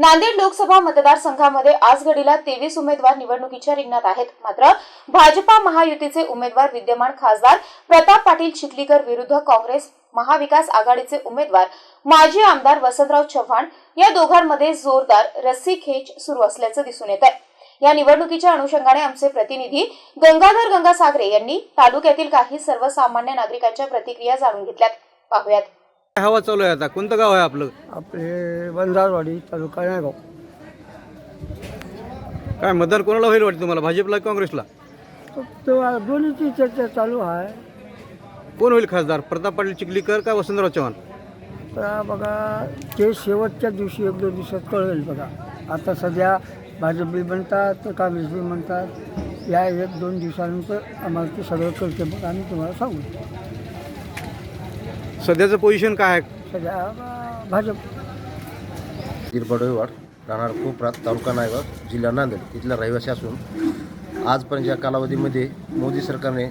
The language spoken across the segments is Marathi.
नांदेड लोकसभा मतदारसंघामध्ये आज घडीला तेवीस उमेदवार निवडणुकीच्या रिंगणात आहेत. मात्र भाजपा महायुतीचे उमेदवार विद्यमान खासदार प्रताप पाटील चिखलीकर विरुद्ध काँग्रेस महाविकास आघाडीचे उमेदवार माजी आमदार वसंतराव चव्हाण या दोघांमध्ये जोरदार रस्सी खेच सुरू असल्याचं दिसून येत आहे या निवडणुकीच्या अनुषंगाने आमचे प्रतिनिधी गंगाधर गंगासागरे यांनी तालुक्यातील काही सर्वसामान्य नागरिकांच्या प्रतिक्रिया जाणून घेतल्यात. पाहुयात. हवा चालू आहे आता? कोणतं गाव आहे आपलं? आपले वंजारवाडी तालुका नायगाव काय मतदान कोणाला होईल वाटतं तुम्हाला? भाजपला की काँग्रेसला? तो दोन्हीची चर्चा चालू आहे. कोण होईल खासदार? प्रताप पाटील चिखलीकर का वसंतराव चव्हाण? तर बघा ते शेवटच्या दिवशी एक दोन दिवसात कळेल बघा. आता सध्या भाजप बी म्हणतात तर काँग्रेस बी म्हणतात. या एक दोन दिवसानंतर आम्हाला ते सगळं कळते. मग आम्ही तुम्हाला सांगू. सध्याचं पोझिशन काय आहे? सध्या अं, भाजप. दिरबडोईवाड राहणार कोपरात तालुका नायगाव जिल्हा नांदेड इथला रहिवासी असून आजपर्यंतच्या कालावधीमध्ये मोदी सरकारने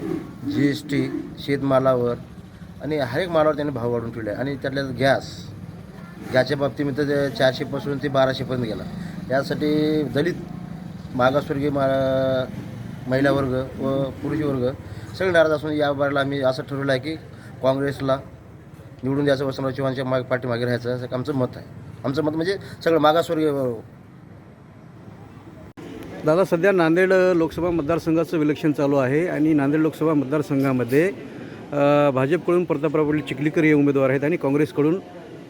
जी एस टी शेतमालावर आणि हर एक मालावर त्यांनी भाव वाढवून ठेवले आहे आणि त्यातल्या गॅस गॅसच्या बाबतीमध्ये ते चारशेपासून ते बाराशेपर्यंत गेला. यासाठी दलित मागासवर्गीय मा महिला वर्ग व पुरुष वर्ग सगळे नाराज असून या बारीला आम्ही असं ठरवलं आहे की काँग्रेसला निवडून द्यायचं वसंतराव चव्हाणच्या माग पाठीमागे राहायचं असं आमचं मत आहे. आमचं मत म्हणजे सगळं मागासवर्गीय दादा सध्या नांदेड लोकसभा मतदारसंघाचं विलक्षण चालू आहे आणि नांदेड लोकसभा मतदारसंघामध्ये भाजपकडून प्रतापराव पाटील चिखलीकर हे उमेदवार आहेत आणि काँग्रेसकडून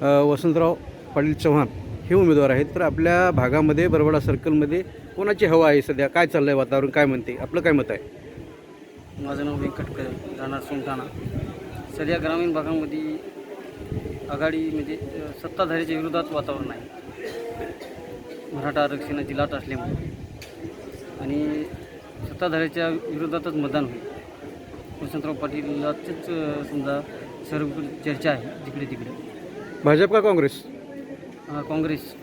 वसंतराव पाटील चव्हाण हे उमेदवार आहेत. तर आपल्या भागामध्ये बरबडा सर्कलमध्ये कोणाची हवा आहे सध्या? काय चाललं आहे वातावरण? काय म्हणते? आपलं काय मत आहे? माझं नाव व्यंकटकर राहणार सोमठाणा सध्या ग्रामीण भागामध्ये आघाडीमध्ये अ, सत्ताधारीच्या विरोधात वातावरण आहे. मराठा आरक्षणाची लाट असल्यामुळे. आणि सत्ताधाऱ्याच्या विरोधातच मतदान होईल. वसंतराव पाटीललाच अ, समजा सर्व चर्चा आहे जिकडे तिकडे. भाजप का काँग्रेस? काँग्रेस.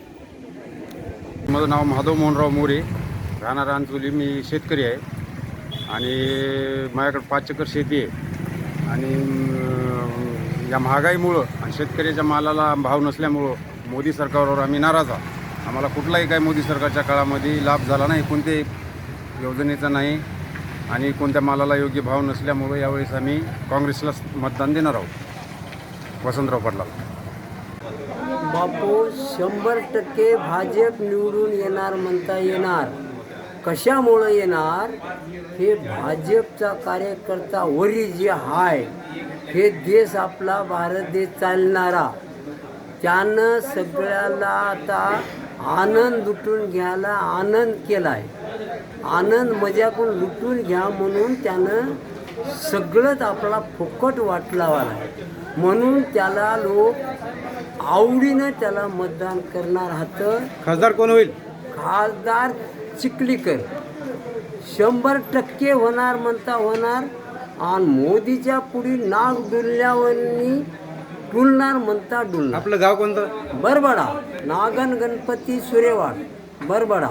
माझं नाव माधव मोहनराव मोरे. राहणार अंचोली मी शेतकरी आहे. आणि माझ्याकडे पाच एकर शेती आहे. आणि या महागाईमुळं आणि शेतकऱ्याच्या मालाला भाव नसल्यामुळं मोदी सरकारवर आम्ही नाराज आहोत. आम्हाला कुठलाही काय मोदी सरकारच्या काळामध्ये लाभ झाला नाही कोणत्याही योजनेचा नाही आणि कोणत्या मालाला योग्य भाव नसल्यामुळं यावेळेस आम्ही काँग्रेसला मतदान देणार आहोत. वसंतराव पाटलाला. बापू शंभर टक्के भाजप निवडून येणार म्हणता येणार. कशामुळं येणार? हे भाजपचा कार्यकर्ता वरी जे हाय. हे देश आपला भारत देश चालणारा. त्यानं सगळ्याला आता आनंद लुटून घ्यायला आनंद केलाय. आनंद मजा करून लुटून घ्या म्हणून त्यानं सगळंच आपला फुकट वाटला आहे म्हणून त्याला लोक आवडीनं त्याला मतदान करणार आहात खासदार कोण होईल? खासदार चिखलीकर. शंभर टक्के होणार म्हणता होणार. आणि मोदीच्या पुढे नाक डुलल्यावरनी डुलणार म्हणता डुलणार. आपलं गाव कोणतं? बरबडा नागन गणपती सुरेवाड बरबडा.